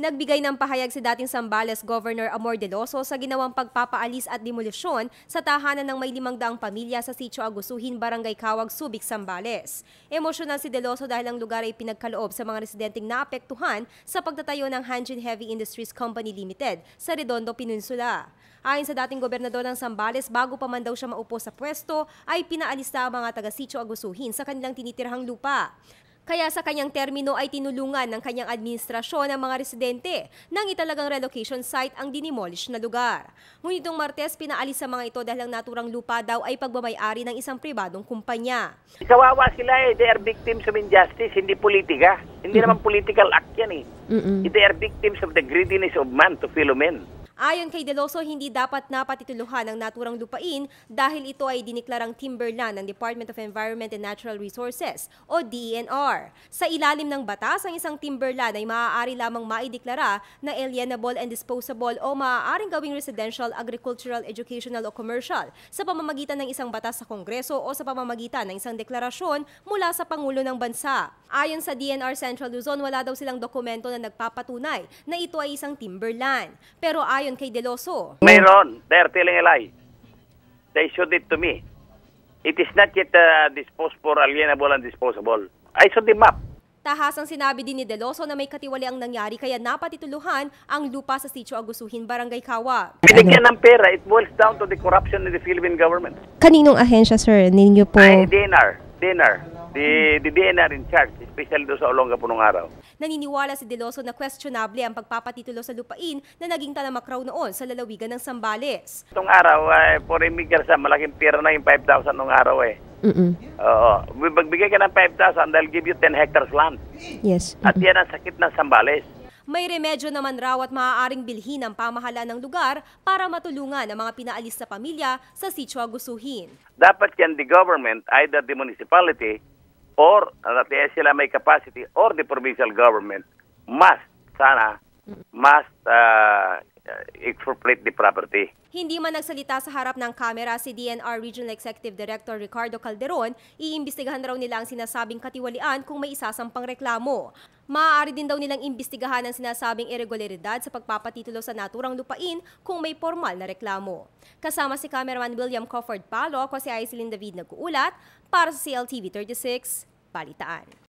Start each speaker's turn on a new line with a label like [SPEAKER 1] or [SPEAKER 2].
[SPEAKER 1] Nagbigay ng pahayag si dating Sambales Governor Amor Deloso sa ginawang pagpapaalis at demolisyon sa tahanan ng may limang daang pamilya sa Sitio Agusuhin, Barangay Kawag, Subic, Sambales. Emosyonal si Deloso dahil ang lugar ay pinagkaloob sa mga residenteng naapektuhan sa pagtatayo ng Hanjin Heavy Industries Company Limited sa Redondo Peninsula. Ayon sa dating gobernador ng Sambales, bago pa man daw siya maupo sa pwesto, ay pinaalis na ang mga taga-Sitio Agusuhin sa kanilang tinitirhang lupa. Kaya sa kanyang termino ay tinulungan ng kanyang administrasyon ang mga residente nang italagang relocation site ang dinimolish na lugar. Ngunit itong Martes, pinaalis sa mga ito dahil ang naturang lupa daw ay pagbabayari ng isang pribadong kumpanya.
[SPEAKER 2] Kawawa sila eh. They are victims of injustice, hindi politika. Hindi naman political act yan eh. They are victims of the greediness of man to Philomen.
[SPEAKER 1] Ayon kay Deloso, hindi dapat napatituluhan ang naturang lupain dahil ito ay diniklarang timberland ng Department of Environment and Natural Resources o DENR. Sa ilalim ng batas, ang isang timberland ay maaari lamang maideklara na alienable and disposable o maaaring gawing residential, agricultural, educational o commercial sa pamamagitan ng isang batas sa Kongreso o sa pamamagitan ng isang deklarasyon mula sa Pangulo ng Bansa. Ayon sa DNR Central Luzon, wala daw silang dokumento na nagpapatunay na ito ay isang timberland. Pero ayon kay Deloso.
[SPEAKER 2] Mayroon. They are telling a lie. They showed it to me. It is not yet uh, disposed for alienable and disposable. I saw the map.
[SPEAKER 1] Tahasang sinabi din ni Deloso na may katiwali ang nangyari kaya napatituluhan ang lupa sa Sitio Agusuhin, Barangay Kawa.
[SPEAKER 2] Binigyan ng pera, it boils down to the corruption of the Philippine government.
[SPEAKER 3] Kaninong ahensya, sir, ninyo po?
[SPEAKER 2] Ay, DNR. DNR. The, the DNR in charge, especially doon sa Olongapo nung araw.
[SPEAKER 1] Naniniwala si Deloso na questionable ang pagpapatitulo sa lupain na naging talamak raw noon sa lalawigan ng Sambales.
[SPEAKER 2] Itong araw, ay, for immigrants, malaking pera na yung 5,000 nung araw eh.
[SPEAKER 3] Mm-mm.
[SPEAKER 2] Oo. Magbigay ka ng 5,000, they'll give you 10 hectares land.
[SPEAKER 3] Yes.
[SPEAKER 2] At yan ang sakit ng Sambales.
[SPEAKER 1] May remedyo naman raw at maaaring bilhin ng pamahalaan ng lugar para matulungan ang mga pinaalis na pamilya sa Sitio Agusuhin.
[SPEAKER 2] Dapat yan the government, either the municipality or uh, sila may capacity or the provincial government must sana must uh, expropriate the property.
[SPEAKER 1] Hindi man nagsalita sa harap ng kamera si DNR Regional Executive Director Ricardo Calderon, iimbestigahan raw nila ang sinasabing katiwalian kung may isasampang reklamo. Maaari din daw nilang imbestigahan ang sinasabing irregularidad sa pagpapatitulo sa naturang lupain kung may formal na reklamo. Kasama si cameraman William Crawford Palo, ako si Aislinn David nag-uulat para sa CLTV 36, Balitaan.